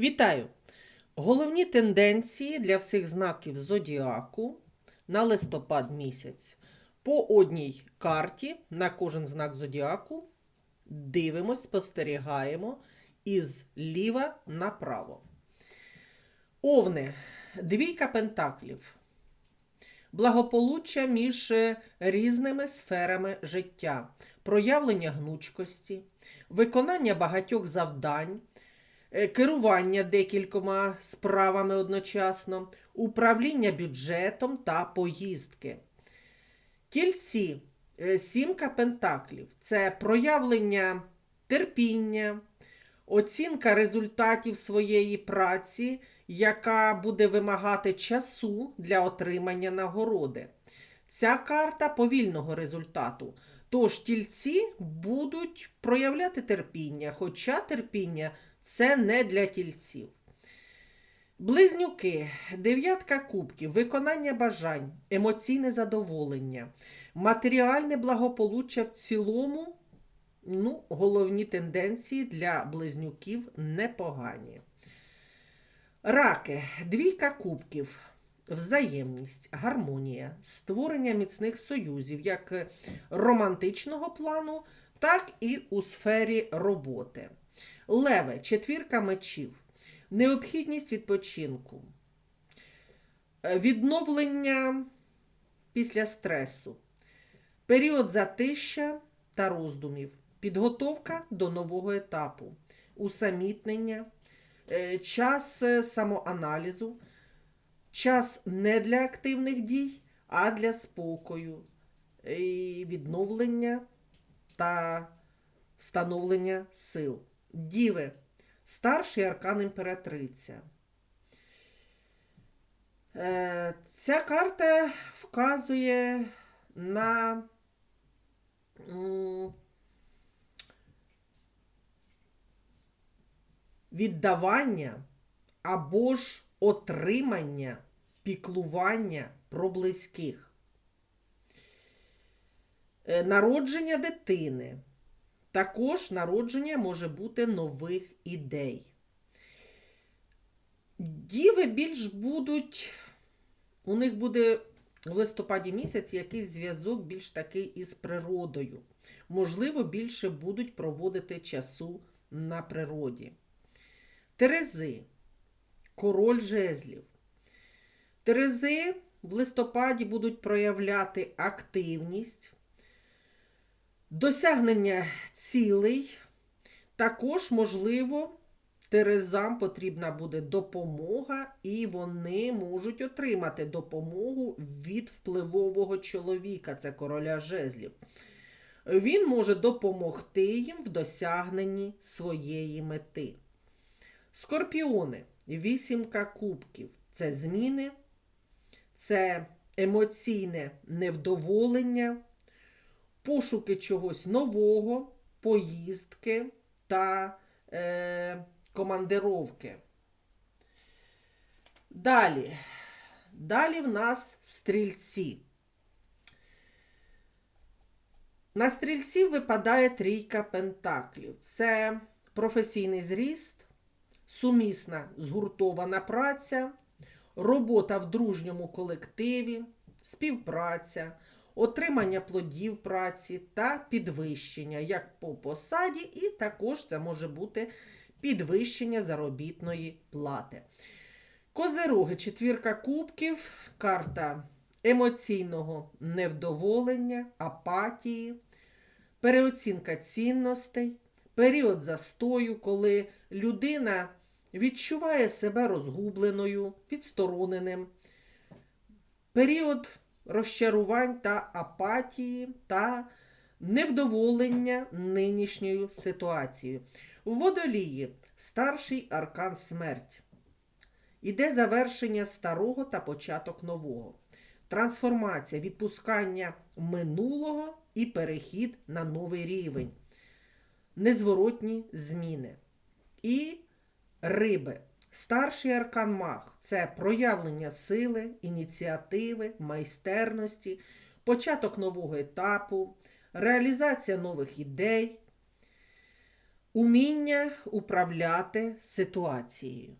Вітаю! Головні тенденції для всіх знаків зодіаку на листопад місяць. По одній карті на кожен знак зодіаку дивимось, спостерігаємо із ліва направо. Овни. Двійка пентаклів. Благополуччя між е, різними сферами життя, проявлення гнучкості, виконання багатьох завдань, керування декількома справами одночасно, управління бюджетом та поїздки. Тільці е, сімка пентаклів це проявлення терпіння, оцінка результатів своєї праці, яка буде вимагати часу для отримання нагороди. Ця карта повільного результату. Тож тільці будуть проявляти терпіння, хоча терпіння це не для тільців. Близнюки, дев'ятка кубків, виконання бажань, емоційне задоволення, матеріальне благополуччя в цілому. Ну, головні тенденції для близнюків непогані. Раки, двійка кубків, взаємність, гармонія, створення міцних союзів як романтичного плану, так і у сфері роботи. Леве, четвірка мечів, необхідність відпочинку, е, відновлення після стресу, період затища та роздумів, підготовка до нового етапу, усамітнення, е, час е, самоаналізу, час не для активних дій, а для спокою, і відновлення та встановлення сил. Діви, старший аркан імператриця. Е, Ця карта вказує на віддавання або ж отримання піклування про близьких. Е, Народження дитини. Також народження може бути нових ідей. Діви більш будуть, у них буде в листопаді місяць якийсь зв'язок більш такий із природою. Можливо, більше будуть проводити часу на природі. Терези, король жезлів. Терези в листопаді будуть проявляти активність, досягнення цілей. Також, можливо, Терезам потрібна буде допомога, і вони можуть отримати допомогу від впливового чоловіка, це короля жезлів. Він може допомогти їм в досягненні своєї мети. Скорпіони, вісімка кубків це зміни, це емоційне невдоволення, пошуки чогось нового, поїздки та е, командировки. Далі. Далі в нас стрільці. На стрільців випадає трійка пентаклів. Це професійний зріст, сумісна згуртована праця, робота в дружньому колективі, співпраця, отримання плодів праці та підвищення як по посаді, і також це може бути підвищення заробітної плати. Козероги, четвірка кубків, карта емоційного невдоволення, апатії, переоцінка цінностей, період застою, коли людина відчуває себе розгубленою, відстороненим, період розчарувань та апатії та невдоволення нинішньою ситуацією. У водолії старший аркан смерть. Іде завершення старого та початок нового. Трансформація, відпускання минулого і перехід на новий рівень. Незворотні зміни. І риби. Старший аркан маг це проявлення сили, ініціативи, майстерності, початок нового етапу, реалізація нових ідей, Уміння управляти ситуацією.